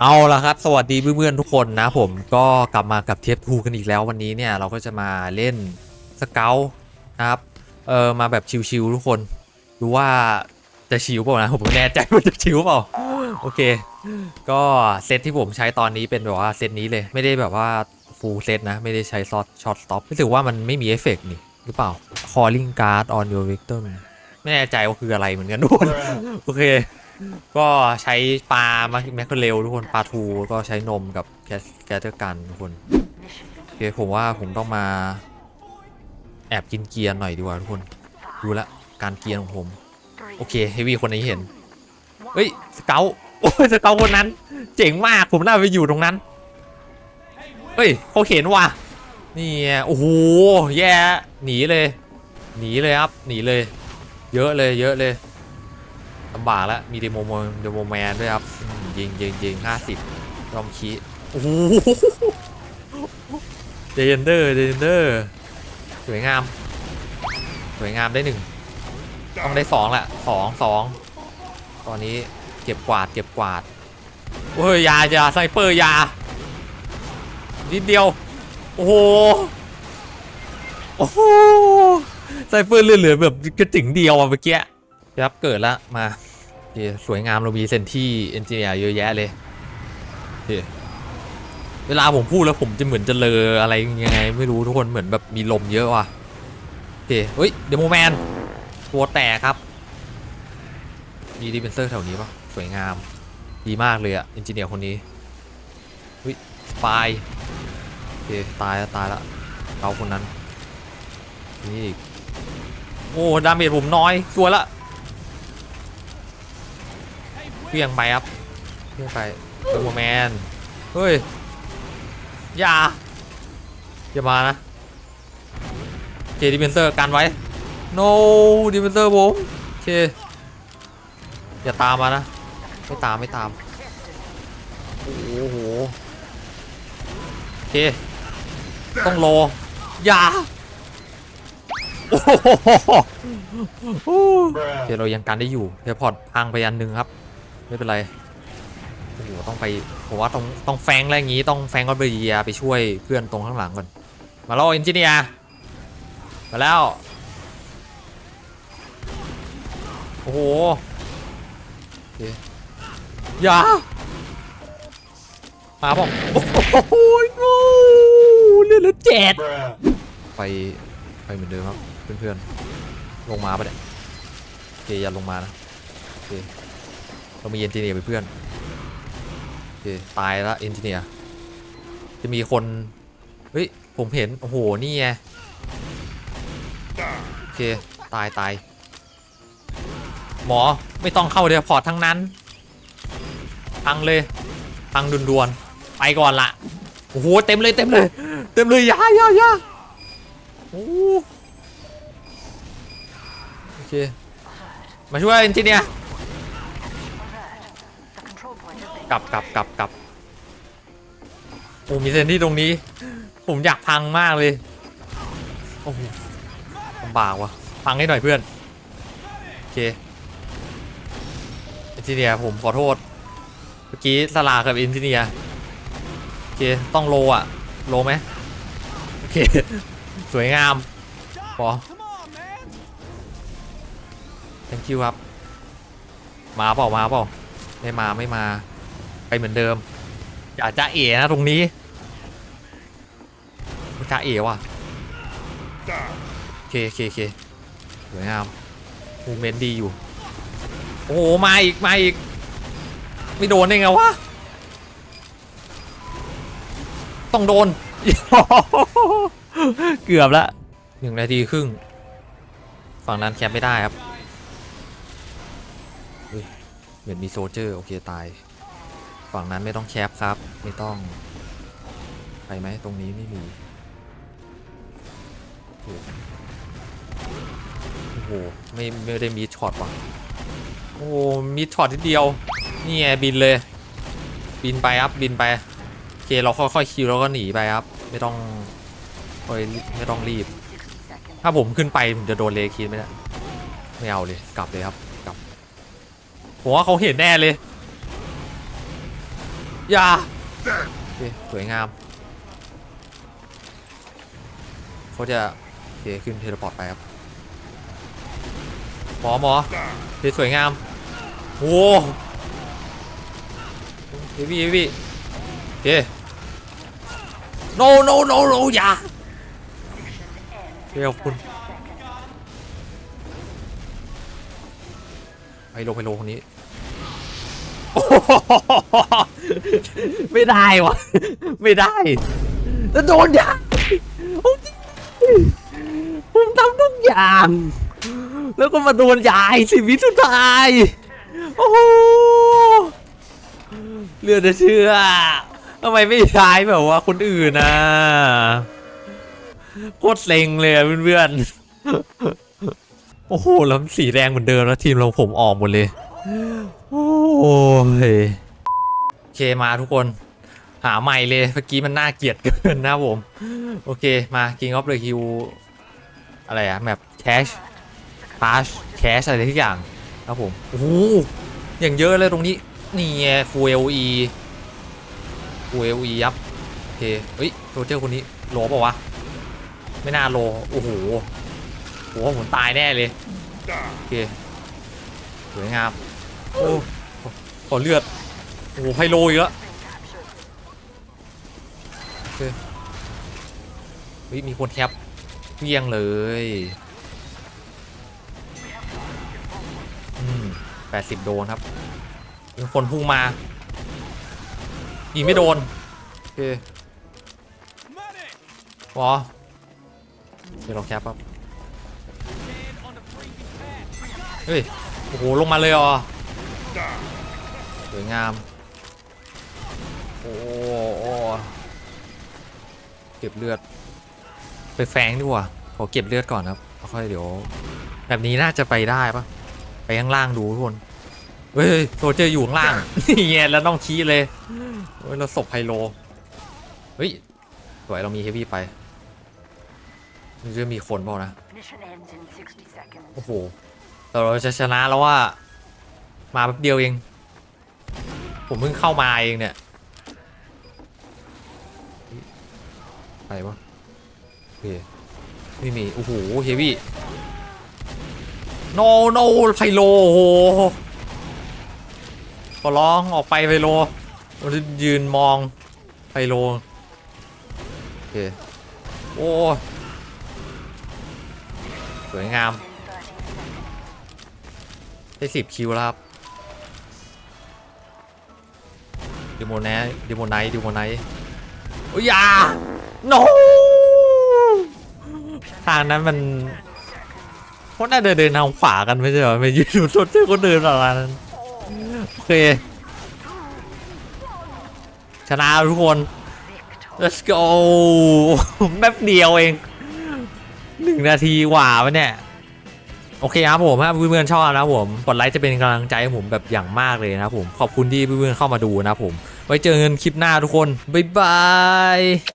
เอาละครับ สวัสดีเพื่อนๆทุกคนนะผมก็กลับมากับเทปทูกันอีกแล้ววันนี้เนี่ยเราก็จะมาเล่นสเกลนะครับ เออมาแบบชิวๆทุกคน ดูว่าจะชิวเปล่านะผมไม่แน่ใจว่าจะชิวเปล่า โอเค ก็เซตที่ผมใช้ตอนนี้เป็นแบบว่าเซตนี้เลยไม่ได้แบบว่าฟูลเซตนะไม่ได้ใช้ซอสช็อตสต็อปรู้สึกว่ามันไม่มีเอฟเฟกต์นี่หรือเปล่า calling card on your victim ไม่แน่ใจว่าคืออะไรเหมือนกันทุกคน โอเค ก็ใช้ปลาแมคเคเรลทุกคนปลาทูก็ใช้นมกับแคสแคสเตอร์กันทุกคนโอเคผมว่าผมต้องมา แอบกินเกียร์หน่อยดีกว่าทุกคนดูละการเกียร์ของผม โอเคเฮฟวี่คนนี้เห็นเฮ้ยสเกลโอ้ยสเกลคนนั้น เจ๋งมากผมน่าไปอยู่ตรงนั้นเฮ้ยเขาเห็นว่ะนี่ไงโอ้โหแย่หนีเลยหนีเลยครับหนีเลย เยอะเลยเยอะเลยลำบากแล้วมีเดโมโมเดโมแมนด้วยครับยิงยิงยิงห้าสิบรอมคีโอ้โหเดนเดอร์เดนเดอร์สวยงาม สวยงามได้หนึ่งต้องได้สองแหละสองสองตอนนี้เก็บกวาดเก็บกวาดโอ้ยยาอยาไซเปอร์ยานิดเดียว โอ้โหโอ้โห ไซเปอร์เหลือๆแบบกระจิ๋งเดียวอะเมื่อกี้ครับเกิดละมาเสวยงามเรามีเซนที่เอนจิเนียร์เยอะแยะเลยเคเวลาผมพูดแล้วผมจะเหมือนจะเลออะไรยังไง ไม่รู้ทุกคนเหมือนแบบมีลมเยอะว่ะโอเคเฮ้ยเดโมแมนตัวแตกครับ มีดีเฟนเซอร์แถวนี้ปะสวยงาม ดีมากเลยอะเอนจิเนียร์คนนี้วิสปายโอเคตายแล้วตายแล้วเขาคนนั้นนี่อีก โอ้ดาเมจผมน้อยตัวละเพียงไปครับเพียงไปเดอร์แมนเฮ้ยอย่าอย่ามานะเจดีเฟนเซอร์กันไว้ no ดิเฟนเซอร์ผมโอเคอย่าตามมานะไม่ตามไม่ตามโอ้โหโอเคต้องโลอย่า โอ้โหโอเคเรายังกันได้อยู่เทพอร์ตพังไปอันหนึ่งครับ ไม่เป็นไรโอ้โหต้องไปผมว่าต้องต้องแฟงอะไรอย่างงี้ต้องแฟงก็ไปเยียไปช่วยเพื่อนตรงข้างหลังก่อนมาแล้วเอนจิเนียร์มาแล้วโอ้โหอย่ามาบอกโอ้โหโอ้เลือดลือเจ็ดไปไปเหมือนเดิมครับ เพื่อนๆลงมาปะเนี่ยโอเคอย่าลงมานะโอเคเรามีเอนจิเนียร์ไปเพื่อนโอเคตายแล้วเอนจิเนียร์จะมีคนเฮ้ยผมเห็นโอ้โหนี่ไงโอเคตายตายหมอไม่ต้องเข้าเดียพอร์ตทั้งนั้นพังเลยพังด่วนไปก่อนละโอ้โหเต็มเลยเต็มเลย เต็มเลยยายายาโอ้ มาช่วยเอนจิเนียร์กลับกลับกลับกลับโอ้มีเซนที่ตรงนี้ ผมอยากพังมากเลย โอ้โหลำบากว่ะ พังให้หน่อยเพื่อน โอเคเอนจิเนียร์ผมขอโทษ เมื่อกี้สลากับเอนจิเนียร์โอเค ต้องโลอะโลไหมโอเค สวยงามพอ thank you ครับมาเปล่ามาเปล่าไม่มาไม่มาไปเหมือนเดิมอย่าจ้าเอ๋นะตรงนี้จ้าเอ๋ว่ะโอเคโอเคโอเคสวยงามมูเมนต์ดีอยู่ โอ้โหมาอีกมาอีกไม่โดนได้ไงวะต้องโดน เกือบละหนึ่งนาทีครึ่ง ฝั่งนั้นแคปไม่ได้ครับ เหมือนมีโซเจอร์โอเคตาย ฝั่งนั้นไม่ต้องแคปครับ ไม่ต้อง ไปไหมตรงนี้ไม่มีโอ้โหไม่ไม่ได้มีช็อตว่ะโอ้มีช็อตทีเดียว นี่ไงบินเลย บินไปครับบินไปโอเคเราค่อยๆคิวแล้วก็หนีไปครับ ไม่ต้องค่อยไม่ต้องรีบ ถ้าผมขึ้นไปผมจะโดนเลคินไหมเนะไม่เอาเลยกลับเลยครับ ผมว่าเขาเห็นแน่เลย อย่าโอเคสวยงามเขาจะโอเคขึ้นเทเลพอร์ตไปครับหมอหมอโอเคสวยงามโอ้เฮวี่เฮฟวี่โอเค no no no no อย่าเดี๋ยวคุณไปโลไปโลคนนี้ โอ้โหไม่ได้วะไม่ได้แล้วโดนยาผมผมทำทุกอย่าง แล้วก็มาโดนยายสิวิตสุดท้าย โอ้โหเลือดจะเชื่อทำไมไม่ใช้แบบว่าคนอื่นนะโคตรเซ็งเลยเพื่อนๆโอ้โหแล้วสีแดงเหมือนเดิมแล้วทีมเราผมออกหมดเลย โอ้ยโอเคมาทุกคน หาใหม่เลยเมื่อกี้มันน่าเกลียดเกินนะผม โอเคมา King of the Hill อะไรอะแมป Cash Pass Cash อะไรทุกอย่างครับผมโอ้โหอย่างเยอะเลยตรงนี้ นี่ไง Full LE Full LE ยับโอเคเฮ้ยโรเจอร์คนนี้โลเปล่าวะ ไม่น่าโลโอ้โหโอ้โหผมตายแน่เลย โอเคสวยงาม โอ้ขอเลือด โอ้โหไฮโลอีกแล้วโอเคเฮ้ยมีคนแคปเพียงเลยอืมแปดสิบโดนครับมีคนพุ่งมายิงไม่โดน โอเควอเดี๋ยวเราแคปครับ เฮ้ย โอ้โห ลงมาเลยเหรอ สวยงาม โอ้โอ้เก็บเลือด ไปแฟงดีกว่าขอเก็บเลือดก่อนครับแล้วค่อยเดี๋ยว แบบนี้น่าจะไปได้ปะไปข้างล่างดูทุกคนเฮ้ยโซเจอร์อยู่ข้างล่างนี่ไงแล้วต้องชี้เลยเฮ้ยเราศพไฮโลเฮ้ยสวยเรามีเฮฟวี่ไปมันจะมีคนเปล่านะ Mission ends in 60 seconds. โอ้โหแต่เราจะชนะแล้วว่า มาแป๊บเดียวเอง ผมเพิ่งเข้ามาเองเนี่ยไปวะโอเคไม่มีโอ้โหเฮวี่โนโนไพโลโอ้โหขอร้องออกไปไพโลผมจะยืนมองไพโลโอเคโอ้สวยงามได้สิบคิวแล้วครับ ดิโมแนดิโมไนดิโมไนโอ้ยอย่า no ทางนั้นมันพวกน่าเดินเดินทางขวากันไม่ใช่เหรอไม่ยืนอยู่รถเจ้าคนเดินประมาณนั้นโอเคชนะทุกคน let's go แป๊บเดียวเองหนึ่งนาทีกว่าปะเนี่ย โอเคครับผมถ้าเพื่อนๆชอบนะผม กดไลค์จะเป็นกำลังใจให้ผมแบบอย่างมากเลยนะผม ขอบคุณที่เพื่อนๆเข้ามาดูนะผม ไว้เจอกันคลิปหน้าทุกคน บ๊ายบาย